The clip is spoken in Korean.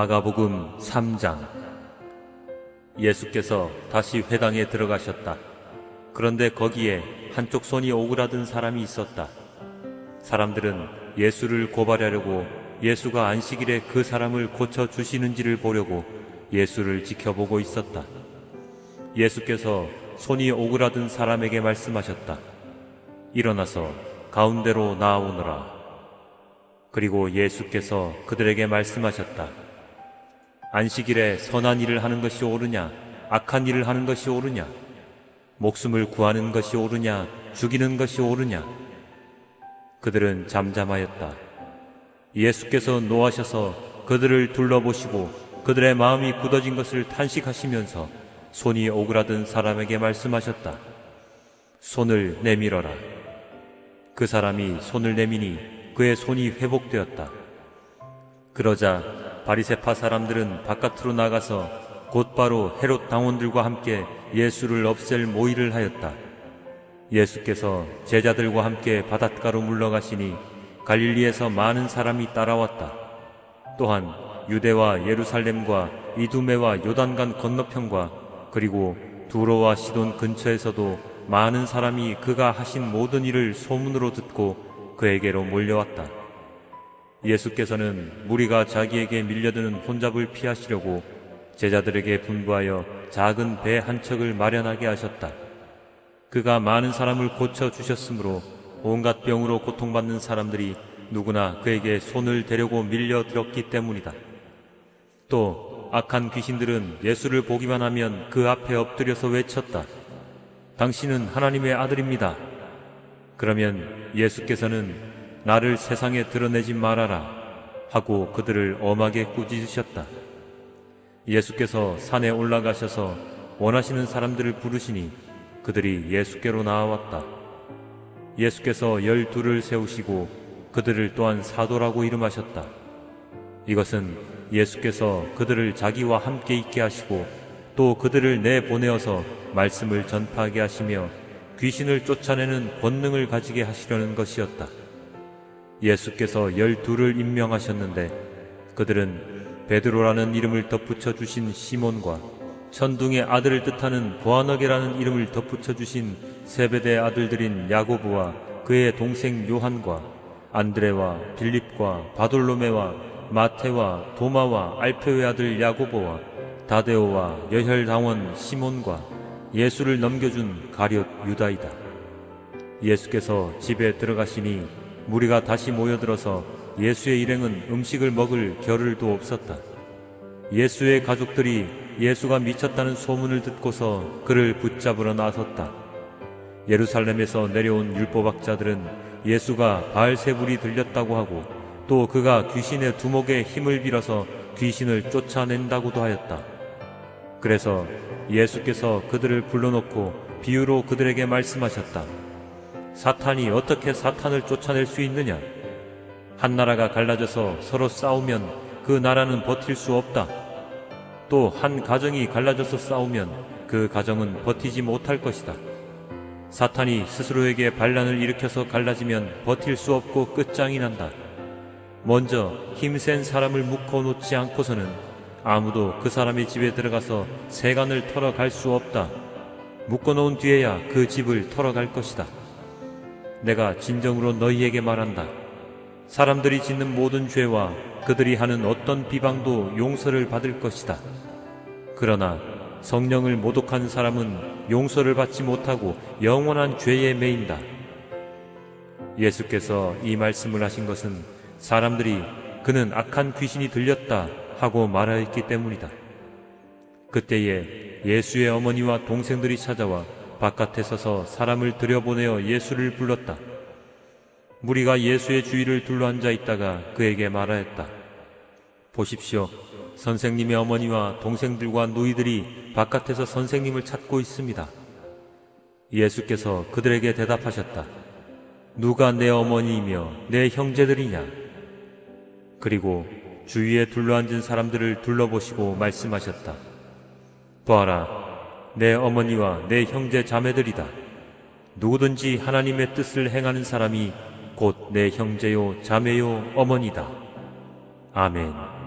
마가복음 3장 예수께서 다시 회당에 들어가셨다. 그런데 거기에 한쪽 손이 오그라든 사람이 있었다. 사람들은 예수를 고발하려고 예수가 안식일에 그 사람을 고쳐 주시는지를 보려고 예수를 지켜보고 있었다. 예수께서 손이 오그라든 사람에게 말씀하셨다. 일어나서 가운데로 나아오너라. 그리고 예수께서 그들에게 말씀하셨다. 안식일에 선한 일을 하는 것이 옳으냐, 악한 일을 하는 것이 옳으냐, 목숨을 구하는 것이 옳으냐, 죽이는 것이 옳으냐. 그들은 잠잠하였다. 예수께서 노하셔서 그들을 둘러보시고 그들의 마음이 굳어진 것을 탄식하시면서 손이 오그라든 사람에게 말씀하셨다. 손을 내밀어라. 그 사람이 손을 내미니 그의 손이 회복되었다. 그러자 바리세파 사람들은 바깥으로 나가서 곧바로 헤롯 당원들과 함께 예수를 없앨 모의를 하였다. 예수께서 제자들과 함께 바닷가로 물러가시니 갈릴리에서 많은 사람이 따라왔다. 또한 유대와 예루살렘과 이두메와 요단간 건너편과 그리고 두로와 시돈 근처에서도 많은 사람이 그가 하신 모든 일을 소문으로 듣고 그에게로 몰려왔다. 예수께서는 무리가 자기에게 밀려드는 혼잡을 피하시려고 제자들에게 분부하여 작은 배 한 척을 마련하게 하셨다. 그가 많은 사람을 고쳐 주셨으므로 온갖 병으로 고통받는 사람들이 누구나 그에게 손을 대려고 밀려들었기 때문이다. 또 악한 귀신들은 예수를 보기만 하면 그 앞에 엎드려서 외쳤다. 당신은 하나님의 아들입니다. 그러면 예수께서는 나를 세상에 드러내지 말아라 하고 그들을 엄하게 꾸짖으셨다. 예수께서 산에 올라가셔서 원하시는 사람들을 부르시니 그들이 예수께로 나아왔다. 예수께서 열둘을 세우시고 그들을 또한 사도라고 이름하셨다. 이것은 예수께서 그들을 자기와 함께 있게 하시고 또 그들을 내보내어서 말씀을 전파하게 하시며 귀신을 쫓아내는 권능을 가지게 하시려는 것이었다. 예수께서 열둘을 임명하셨는데 그들은 베드로라는 이름을 덧붙여 주신 시몬과 천둥의 아들을 뜻하는 보아너게라는 이름을 덧붙여 주신 세베대 아들들인 야고보와 그의 동생 요한과 안드레와 빌립과 바돌로메와 마테와 도마와 알페의 아들 야고보와 다데오와 여혈당원 시몬과 예수를 넘겨준 가룟 유다이다. 예수께서 집에 들어가시니 무리가 다시 모여들어서 예수의 일행은 음식을 먹을 겨를도 없었다. 예수의 가족들이 예수가 미쳤다는 소문을 듣고서 그를 붙잡으러 나섰다. 예루살렘에서 내려온 율법학자들은 예수가 바알세불이 들렸다고 하고 또 그가 귀신의 두목에 힘을 빌어서 귀신을 쫓아낸다고도 하였다. 그래서 예수께서 그들을 불러놓고 비유로 그들에게 말씀하셨다. 사탄이 어떻게 사탄을 쫓아낼 수 있느냐? 한 나라가 갈라져서 서로 싸우면 그 나라는 버틸 수 없다. 또 한 가정이 갈라져서 싸우면 그 가정은 버티지 못할 것이다. 사탄이 스스로에게 반란을 일으켜서 갈라지면 버틸 수 없고 끝장이 난다. 먼저 힘센 사람을 묶어 놓지 않고서는 아무도 그 사람의 집에 들어가서 세간을 털어갈 수 없다. 묶어 놓은 뒤에야 그 집을 털어갈 것이다. 내가 진정으로 너희에게 말한다. 사람들이 짓는 모든 죄와 그들이 하는 어떤 비방도 용서를 받을 것이다. 그러나 성령을 모독한 사람은 용서를 받지 못하고 영원한 죄에 매인다. 예수께서 이 말씀을 하신 것은 사람들이 그는 악한 귀신이 들렸다 하고 말하였기 때문이다. 그때에 예수의 어머니와 동생들이 찾아와 바깥에 서서 사람을 들여보내어 예수를 불렀다. 무리가 예수의 주위를 둘러앉아 있다가 그에게 말하였다. 보십시오. 선생님의 어머니와 동생들과 누이들이 바깥에서 선생님을 찾고 있습니다. 예수께서 그들에게 대답하셨다. 누가 내 어머니이며 내 형제들이냐? 그리고 주위에 둘러앉은 사람들을 둘러보시고 말씀하셨다. 보아라, 내 어머니와 내 형제 자매들이다. 누구든지 하나님의 뜻을 행하는 사람이 곧 내 형제요, 자매요, 어머니다. 아멘.